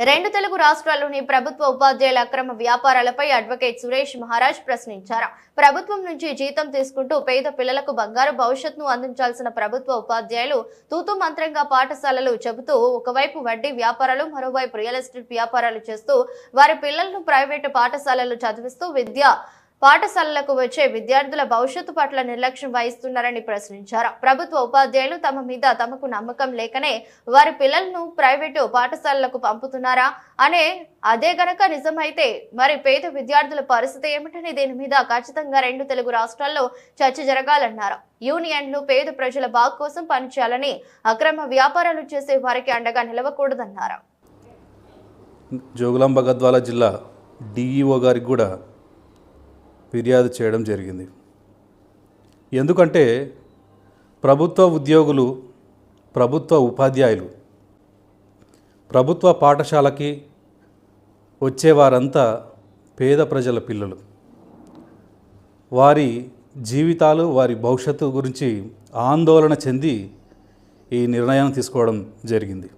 రెండు తెలుగు రాష్ట్రాల్లోని ప్రభుత్వ ఉపాధ్యాయుల అక్రమ వ్యాపారాలపై అడ్వకేట్ సురేష్ మహారాజ్ ప్రశ్నించారు. ప్రభుత్వం నుంచి జీతం తీసుకుంటూ పేద పిల్లలకు బంగారు భవిష్యత్తును అందించాల్సిన ప్రభుత్వ ఉపాధ్యాయులు తూతు మంత్రంగా పాఠశాలలు చెబుతూ ఒకవైపు వడ్డీ వ్యాపారాలు మరోవైపు రియల్ ఎస్టేట్ వ్యాపారాలు చేస్తూ వారి పిల్లలను ప్రైవేటు పాఠశాలలు చదివిస్తూ విద్య పాఠశాలలకు వచ్చే విద్యార్థుల భవిష్యత్తు పట్ల నిర్లక్ష్యం వహిస్తున్నారని ప్రశ్నించారు. ప్రభుత్వ ఉపాధ్యాయులు తమ మీద తమకు నమ్మకం లేకనే వారి పిల్లలను ప్రైవేటు పాఠశాలలకు పంపుతున్నారా అనే అదే గనక నిజమైతే మరి పేద విద్యార్థుల పరిస్థితి ఏమిటని దీని మీద ఖచ్చితంగా రెండు తెలుగు రాష్ట్రాల్లో చర్చ జరగాలన్నారు. యూనియన్లు పేద ప్రజల బాగు కోసం పనిచేయాలని అక్రమ వ్యాపారాలు చేసే వారికి అండగా నిలవకూడదన్నారు. జోగులాంబ గద్వాల జిల్లా డిఈఓ గారికి కూడా ఫిర్యాదు చేయడం జరిగింది. ఎందుకంటే ప్రభుత్వ ఉద్యోగులు ప్రభుత్వ ఉపాధ్యాయులు ప్రభుత్వ పాఠశాలకి వచ్చేవారంతా పేద ప్రజల పిల్లలు. వారి జీవితాలు వారి భవిష్యత్తు గురించి ఆందోళన చెంది ఈ నిర్ణయం తీసుకోవడం జరిగింది.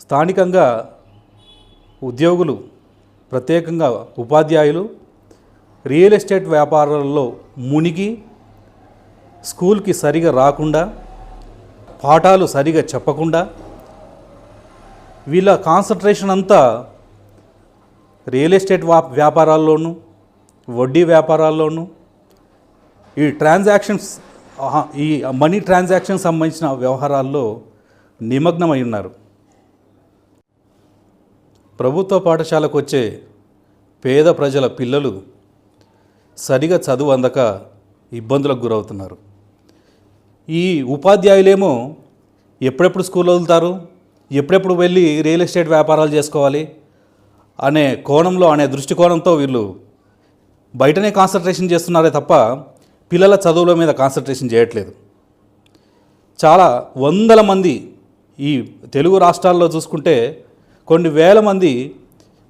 స్థానికంగా ఉద్యోగులు ప్రత్యేకంగా ఉపాధ్యాయులు రియల్ ఎస్టేట్ వ్యాపారాల్లో మునిగి స్కూల్కి సరిగా రాకుండా పాఠాలు సరిగా చెప్పకుండా వీళ్ళ కాన్సన్ట్రేషన్ అంతా రియల్ ఎస్టేట్ వా వ్యాపారాల్లోనూ వడ్డీ వ్యాపారాల్లోనూ ఈ ట్రాన్సాక్షన్స్ ఈ మనీ ట్రాన్సాక్షన్ సంబంధించిన వ్యవహారాల్లో నిమగ్నమై ఉన్నారు. ప్రభుత్వ పాఠశాలకు వచ్చే పేద ప్రజల పిల్లలు సరిగా చదువు అందక ఇబ్బందులకు గురవుతున్నారు. ఈ ఉపాధ్యాయులేమో ఎప్పుడెప్పుడు స్కూల్ వదులుతారు? ఎప్పుడెప్పుడు వెళ్ళి రియల్ ఎస్టేట్ వ్యాపారాలు చేసుకోవాలి? అనే కోణంలో అనే దృష్టికోణంతో వీళ్ళు బయటనే కాన్సన్ట్రేషన్ చేస్తున్నారే తప్ప పిల్లల చదువుల మీద కాన్సన్ట్రేషన్ చేయట్లేదు. చాలా వందల మంది ఈ తెలుగు రాష్ట్రాల్లో చూసుకుంటే కొన్ని వేల మంది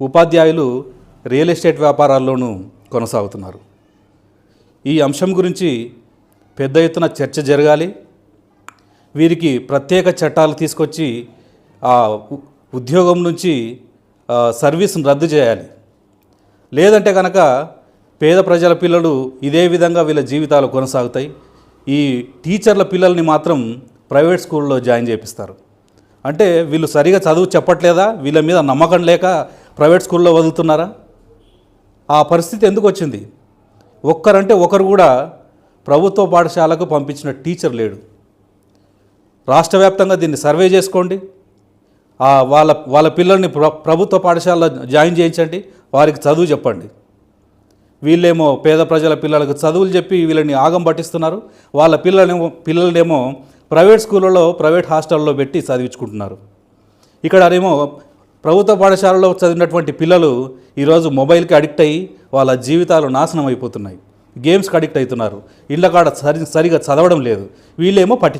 ఉపాధ్యాయులు రియల్ ఎస్టేట్ వ్యాపారాల్లోనూ కొనసాగుతున్నారు. ఈ అంశం గురించి పెద్ద ఎత్తున చర్చ జరగాలి. వీరికి ప్రత్యేక చట్టాలు తీసుకొచ్చి ఆ ఉ- ఉద్యోగం నుంచి సర్వీస్ను రద్దు చేయాలి. లేదంటే కనుక పేద ప్రజల పిల్లలు ఇదే విధంగా వీళ్ళ జీవితాలు కొనసాగుతాయి. ఈ టీచర్ల పిల్లల్ని మాత్రం ప్రైవేట్ స్కూల్లో జాయిన్ చేపిస్తారు. అంటే వీళ్ళు సరిగా చదువు చెప్పట్లేదా? వీళ్ళ మీద నమ్మకం లేక ప్రైవేట్ స్కూల్లో వదులుతున్నారా? ఆ పరిస్థితి ఎందుకు వచ్చింది? ఒక్కరంటే ఒకరు కూడా ప్రభుత్వ పాఠశాలకు పంపించిన టీచర్ లేడు. రాష్ట్ర వ్యాప్తంగా దీన్ని సర్వే చేసుకోండి. వాళ్ళ వాళ్ళ పిల్లల్ని ప్ర ప్రభుత్వ పాఠశాలలో జాయిన్ చేయించండి. వారికి చదువు చెప్పండి. వీళ్ళేమో పేద ప్రజల పిల్లలకు చదువులు చెప్పి వీళ్ళని ఆగం పట్టిస్తున్నారు. వాళ్ళ పిల్లలేమో పిల్లలనేమో ప్రైవేట్ స్కూళ్ళలో ప్రైవేట్ హాస్టల్లో పెట్టి చదివించుకుంటున్నారు. ఇక్కడ ఏమో ప్రభుత్వ పాఠశాలలో చదివినటువంటి పిల్లలు ఈరోజు మొబైల్కి అడిక్ట్ అయ్యి వాళ్ళ జీవితాలు నాశనం అయిపోతున్నాయి. గేమ్స్కి అడిక్ట్ అవుతున్నారు. ఇళ్ళ కాడ సరి సరిగా చదవడం లేదు. వీళ్ళేమో పట్టి